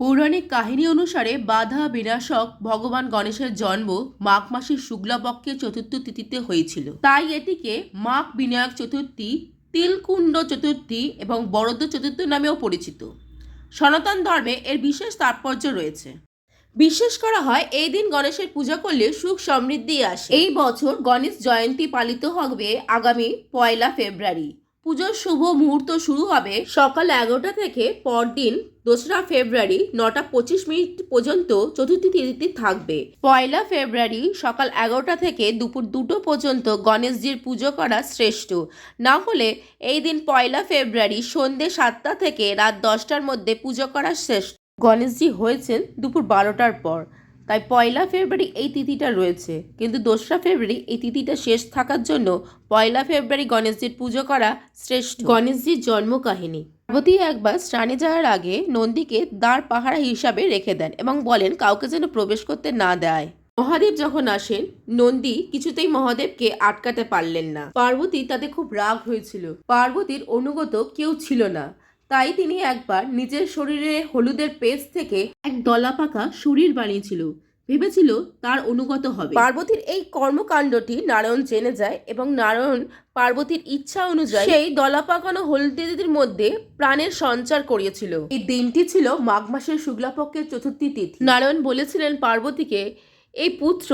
পৌরাণিক কাহিনী অনুসারে বাধা বিনাশক ভগবান গণেশের জন্ম মাঘ মাসের শুক্লাপক্ষের চতুর্থ তিথিতে হয়েছিল। তাই এটিকে মাঘ বিনায়ক চতুর্থী, তিলকুণ্ড চতুর্থী এবং বরদ চতুর্থী নামেও পরিচিত। সনাতন ধর্মে এর বিশেষ তাৎপর্য রয়েছে। বিশ্বাস করা হয়, এই দিন গণেশের পূজা করলে সুখ সমৃদ্ধি আসে। এই বছর গণেশ জয়ন্তী পালিত হবে আগামী পয়লা ফেব্রুয়ারি। পুজোর শুভ মুহূর্ত শুরু হবে সকাল এগারোটা থেকে পরদিন দোসরা ফেব্রুয়ারি নটা পঁচিশ মিনিট পর্যন্ত চতুর্থী তিথিতে থাকবে। পয়লা ফেব্রুয়ারি সকাল এগারোটা থেকে দুপুর দুটো পর্যন্ত গণেশজির পুজো করা শ্রেষ্ঠ। না হলে এই দিন পয়লা ফেব্রুয়ারি সন্ধে সাতটা থেকে রাত দশটার মধ্যে পুজো করা শ্রেষ্ঠ। গণেশজি হয়েছেন দুপুর বারোটার পর। তাই পয়লা ফেব্রুয়ারি এই তিথিটা রয়েছে। কিন্তু দোসরা ফেব্রুয়ারি এই তিথিটা শেষ থাকার জন্য পয়লা ফেব্রুয়ারি গণেশজির পুজো করা শ্রেষ্ঠ। গণেশজির জন্ম কাহিনী পার্বতী একবার স্নানে যাওয়ার আগে নন্দীকে দ্বার পাহারা হিসাবে রেখে দেন এবং বলেন কাউকে যেন প্রবেশ করতে না দেয়। মহাদেব যখন আসেন, নন্দী কিছুতেই মহাদেবকে আটকাতে পারলেন না। পার্বতী তাতে খুব রাগ হয়েছিল। পার্বতীর অনুগত কেউ ছিল না। তাই তিনি একবার নিজের শরীরে হলুদের পেস্ট থেকে এক দলা পাকা শরীর বানিয়েছিল। ভেবেছিল তার অনুগত হবে। পার্বতীর এই কর্মকাণ্ডটি নারায়ণ জেনে যায় এবং নারায়ণ পার্বতীর ইচ্ছা অনুযায়ী সেই দলা পাকানো হলদিদির মধ্যে প্রাণের সঞ্চার করিয়েছিল। এই দিনটি ছিল মাঘ মাসের শুক্লাপক্ষের চতুর্থী তিথি। নারায়ণ বলেছিলেন পার্বতীকে এই পুত্র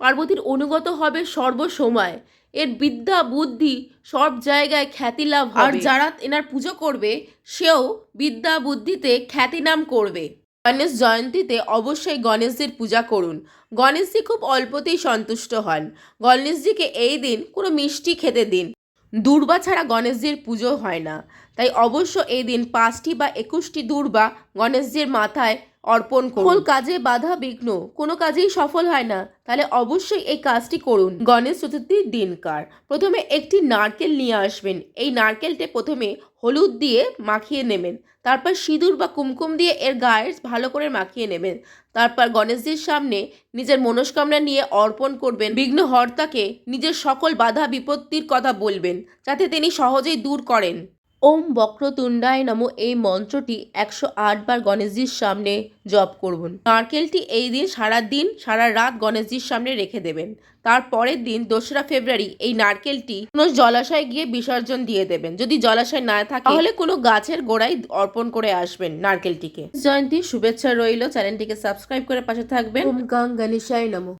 পার্বতীর অনুগত হবে সর্বসময়। এর বিদ্যা বুদ্ধি সব জায়গায় খ্যাতি লাভ আর যারা এনার পুজো করবে সেও বিদ্যা বুদ্ধিতে খ্যাতি নাম করবে। গণেশ জয়ন্তীতে অবশ্যই গণেশজির পূজা করুন। গণেশজি খুব অল্পতেই সন্তুষ্ট হন। গণেশজিকে এই দিন কোনো মিষ্টি খেতে দিন। দুর্বা ছাড়া গণেশজির পুজো হয় না। তাই অবশ্য এই দিন পাঁচটি বা একুশটি দুর্বা গণেশজির মাথায় অর্পণ করুন। কাজে বাধা বিঘ্ন, কোনো কাজেই সফল হয় না। তাহলে অবশ্যই এই কাজটি করুন। গণেশ চতুর্থীর দিনকার প্রথমে একটি নারকেল নিয়ে আসবেন। এই নারকেলটা প্রথমে হলুদ দিয়ে মাখিয়ে নেবেন। তারপর সিঁদুর বা কুমকুম দিয়ে এর গায়ে ভালো করে মাখিয়ে নেবেন। তারপর গণেশজির সামনে নিজের মনস্কামনা নিয়ে অর্পণ করবেন। বিঘ্নহর্তাকে নিজের সকল বাধা বিপত্তির কথা বলবেন, যাতে তিনি সহজেই দূর করেন। ওম বক্রতুণ্ডায় নম। এই মন্ত্রটি একশো আট বার গণেশজির সামনে জপ করুন। নারকেলটি এই দিন সারা দিন, সারা রাত গণেশজির সামনে রেখে দেবেন। তার পরের দিন, দোসরা ফেব্রুয়ারি, এই নারকেলটি কোনো জলাশয়ে গিয়ে বিসর্জন দিয়ে দেবেন। যদি জলাশয় না থাকে, তাহলে কোনো গাছের গোড়ায় অর্পণ করে আসবেন নারকেলটিকে। জয়ন্তী, শুভেচ্ছা রইল। চ্যানেলটিকে সাবস্ক্রাইব করে পাশে থাকবেন। ওম গাং গণেশায় নমঃ।